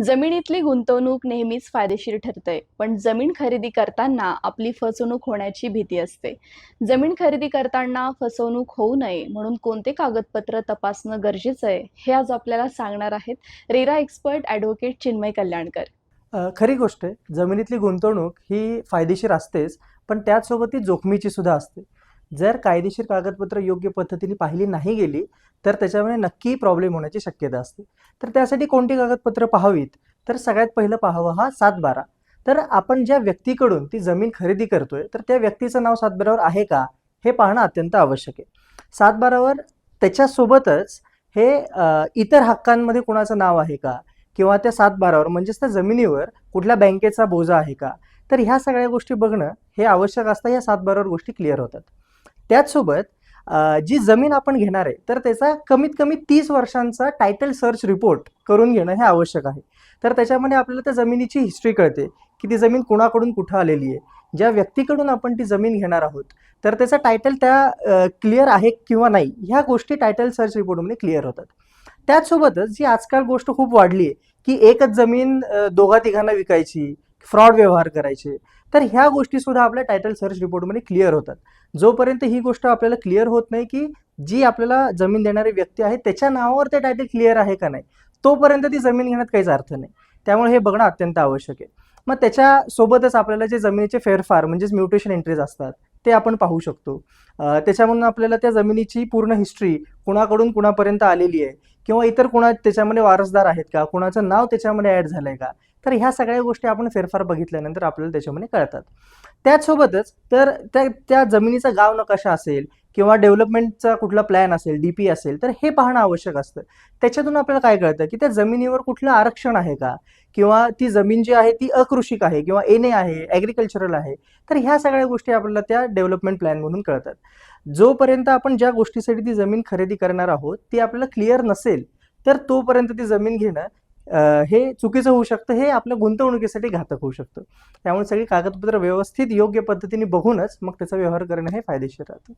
जमिनीतली गुंतवणूक नेहमीच फायदेशीर ठरते पण जमीन खरेदी करताना आपली फसवणूक होण्याची भीती असते. जमीन खरेदी करताना फसवणूक होऊ नये म्हणून कोणते कागदपत्र तपासणं गरजेचं आहे हे आज आपल्याला सांगणार आहेत RERA expert advocate Chinmay Kalyankar. खरी गोष्ट आहे जमिनीतली गुंतवणूक ही फायदेशीर असतेच पण त्याचसोबत ती जोखमीची सुद्धा असते. जर कायदेशीर कागदपत्र योग्य पद्धतीने पाहिली नाही गेली तर त्याच्यामुळे नक्की प्रॉब्लेम होण्याची शक्यता असते. तर त्यासाठी कोणती कागदपत्र पाहावीत? तर सगळ्यात पहिलं पाहावं हा सात बारा तर आपण ज्या व्यक्तीकडून ती जमीन खरेदी करतोय तर त्या व्यक्तीचं नाव सातबारावर आहे का? हे पाहणं अत्यंत आवश्यक आहे. सातबारावर त्याच्यासोबतच हे इतर हक्कांमध्ये कुणाचं नाव आहे का? किंवा त्या सातबारावर म्हणजेच त्या जमिनीवर कुठल्या बँकेचा बोजा आहे का? तर ह्या सगळ्या गोष्टी बघणं हे आवश्यक असतं ह्या सातबारावर गोष्टी क्लिअर होतात. त्याचसोबत जी जमीन आपण घेणार आहे तर त्याचा कमीत कमी तीस वर्षांचा टायटल सर्च रिपोर्ट करून घेणं हे आवश्यक आहे. तर त्याच्यामध्ये आपल्याला त्या जमिनीची हिस्ट्री कळते की ती जमीन कुणाकडून कुठं आलेली आहे. ज्या व्यक्तीकडून आपण ती जमीन घेणार आहोत तर त्याचा टायटल त्या क्लिअर आहे किंवा नाही ह्या गोष्टी टायटल सर्च रिपोर्टमध्ये क्लिअर होतात. त्याचसोबतच जी आजकाल गोष्ट खूप वाढली आहे की एकच जमीन दोघा तिघांना विकायची फ्रॉड व्यवहार करायचे. तर ह्या गोष्टी सुद्धा आपल्या टायटल सर्च रिपोर्टमध्ये क्लिअर होतात. जोपर्यंत ही गोष्ट आपल्याला क्लिअर होत नाही की जी आपल्याला जमीन देणारी व्यक्ती आहे त्याच्या नावावर ते टायटल क्लिअर आहे का नाही तोपर्यंत ती जमीन घेण्यात काहीच अर्थ नाही. त्यामुळे हे बघणं अत्यंत आवश्यक आहे. मग त्याच्यासोबतच आपल्याला जे जमिनीचे फेरफार म्हणजेच म्युटेशन एंट्रीज असतात ते आपण पाहू शकतो. त्याच्यामधून आपल्याला त्या जमिनीची पूर्ण हिस्ट्री कुणाकडून कुणापर्यंत आलेली आहे किंवा इतर कुणा त्याच्यामध्ये वारसदार आहेत का कुणाचं नाव त्याच्यामध्ये ॲड झालं आहे का तर ह्या सगळ्या गोष्टी आपण फेरफार बघितल्यानंतर आपल्याला त्याच्यामध्ये कळतात. त्याचसोबतच तर त्या त्या जमिनीचा गाव नकाशा असेल किंवा डेव्हलपमेंटचा कुठला प्लॅन असेल डी पी असेल तर हे पाहणं आवश्यक असतं. त्याच्यातून आपल्याला काय कळतं की त्या जमिनीवर कुठलं आरक्षण आहे का? किंवा ती जमीन जी आहे ती अकृषिक आहे किंवा एन ए आहे ॲग्रिकल्चरल आहे तर ह्या सगळ्या गोष्टी आपल्याला त्या डेव्हलपमेंट प्लॅनमधून कळतात. जोपर्यंत आपण ज्या गोष्टीसाठी ती जमीन खरेदी करणार आहोत ती आपल्याला क्लिअर नसेल तर तोपर्यंत ती जमीन घेणं हे चुकीचं होऊ शकतं हे आपल्या गुंतवणुकीसाठी घातक होऊ शकतं. त्यामुळे सगळी कागदपत्र व्यवस्थित योग्य पद्धतीने बघूनच मग त्याचा व्यवहार करणं हे फायदेशीर राहतं.